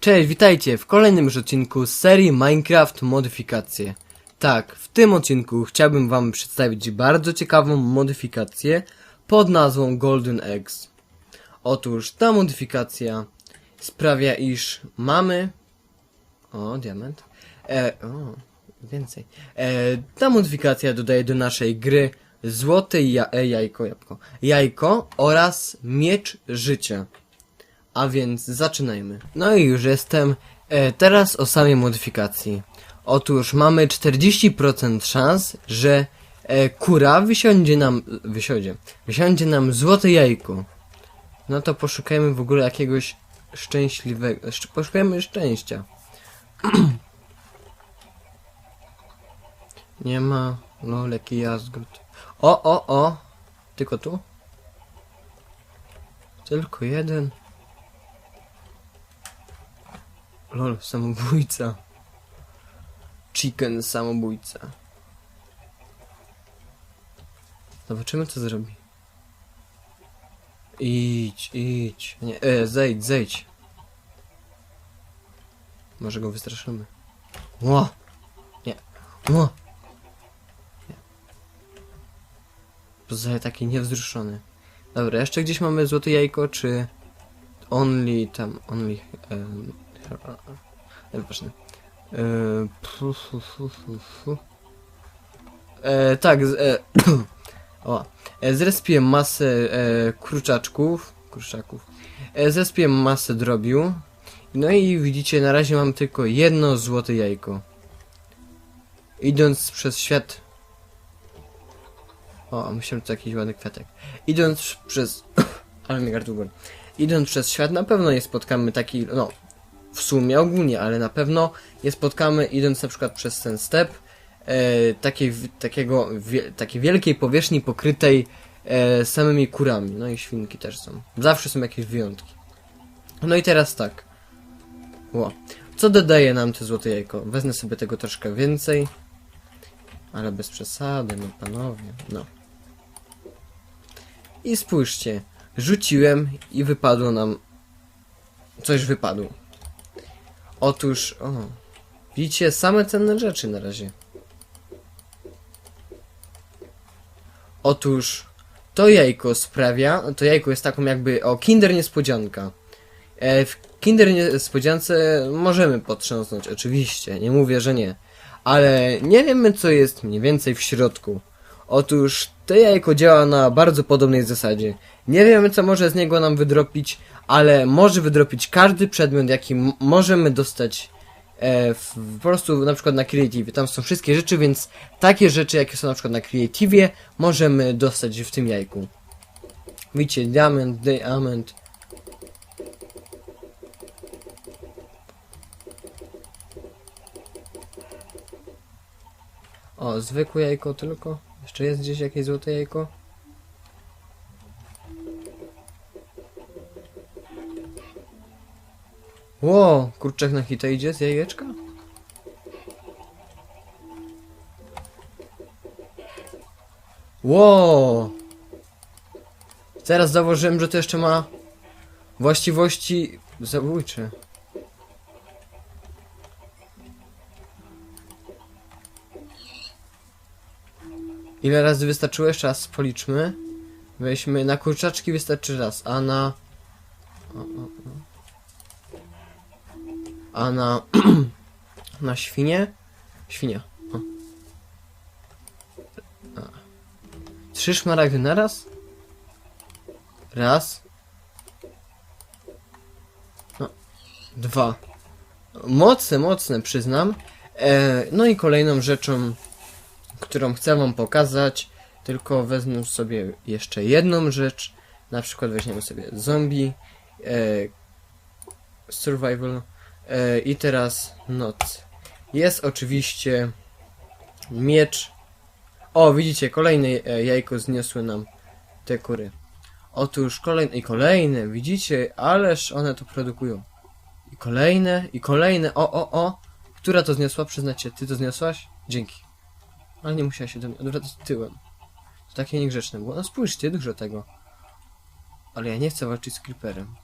Cześć, witajcie w kolejnym już odcinku z serii Minecraft Modyfikacje. Tak, w tym odcinku chciałbym wam przedstawić bardzo ciekawą modyfikację pod nazwą Golden Eggs. Otóż ta modyfikacja sprawia, iż mamy... O, diament. E, o, więcej. E, ta modyfikacja dodaje do naszej gry złote ja, e, jajko, jabłko, jajko oraz miecz życia. A więc zaczynajmy. No i już jestem. E, teraz o samej modyfikacji. Otóż mamy 40% szans, że e, kura wysiądzie nam, wysiądzie, wysiądzie nam złote jajko. No to poszukajmy w ogóle jakiegoś szczęśliwego, szcz- poszukajmy szczęścia. Nie ma, no leki jazgot. O, o, o! Tylko tu? Tylko jeden. Lol, samobójca. Chicken samobójca. Zobaczymy co zrobi. Idź, idź. Nie, e, zejdź, zejdź. Może go wystraszymy. Ło! Nie. Ło! Nie. Pozostaje taki niewzruszony. Dobra, jeszcze gdzieś mamy złote jajko, czy... Only tam, only... Um, E, fu. E, tak, z, e, o, e, zrespiłem masę e, kurczaczków, kurczaków, e, zrespiłem masę drobiu, no i widzicie, na razie mam tylko jedno złote jajko. Idąc przez świat... O, myślałem, to jakiś ładny kwiatek. Idąc przez... ale mi gardło. Idąc przez świat, na pewno nie spotkamy taki, no, w sumie ogólnie, ale na pewno nie spotkamy idąc na przykład przez ten step e, takiej, takiego, wie, takiej wielkiej powierzchni pokrytej e, samymi kurami. No i świnki też są. Zawsze są jakieś wyjątki. No i teraz tak. Ło. Co dodaje nam to złote jajko? Wezmę sobie tego troszkę więcej. Ale bez przesady, no panowie. No. I spójrzcie. Rzuciłem i wypadło nam... Coś wypadło. Otóż, o, widzicie, same cenne rzeczy na razie. Otóż, to jajko sprawia, to jajko jest taką jakby, o, kinder niespodzianka. E, w kinder niespodziance możemy potrząsnąć, oczywiście, nie mówię, że nie. Ale nie wiemy, co jest mniej więcej w środku. Otóż, to jajko działa na bardzo podobnej zasadzie. Nie wiemy, co może z niego nam wydropić, ale może wydropić każdy przedmiot, jaki możemy dostać e, w, po prostu na przykład na Creative. Tam są wszystkie rzeczy, więc takie rzeczy, jakie są na przykład na Creative, możemy dostać w tym jajku. Widzicie, diament, diament. O, zwykłe jajko tylko. Jeszcze jest gdzieś jakieś złote jajko? Ło, kurczak na hita idzie z jajeczka? Ło! Teraz zauważyłem, że to jeszcze ma właściwości zabójcze. Ile razy wystarczyło? Jeszcze raz policzmy. Weźmy, na kurczaczki wystarczy raz, a na... O, o, o. A na... na świnie? Świnia. O. A. Trzy szmaragdy na raz? No. Dwa. Mocne, mocne, przyznam. E, no i kolejną rzeczą, którą chcę wam pokazać, tylko wezmę sobie jeszcze jedną rzecz. Na przykład weźmiemy sobie zombie, e, survival i teraz noc. Jest oczywiście miecz. O, widzicie, kolejne e, jajko zniosły nam te kury. Otóż kolejne i kolejne, widzicie, ależ one to produkują. I kolejne, i kolejne, o, o, o. Która to zniosła? Przyznacie, ty to zniosłaś? Dzięki. Ale nie musiała się do mnie odwracać tyłem. To takie niegrzeczne było. No spójrzcie, dużo tego. Ale ja nie chcę walczyć z creeperem.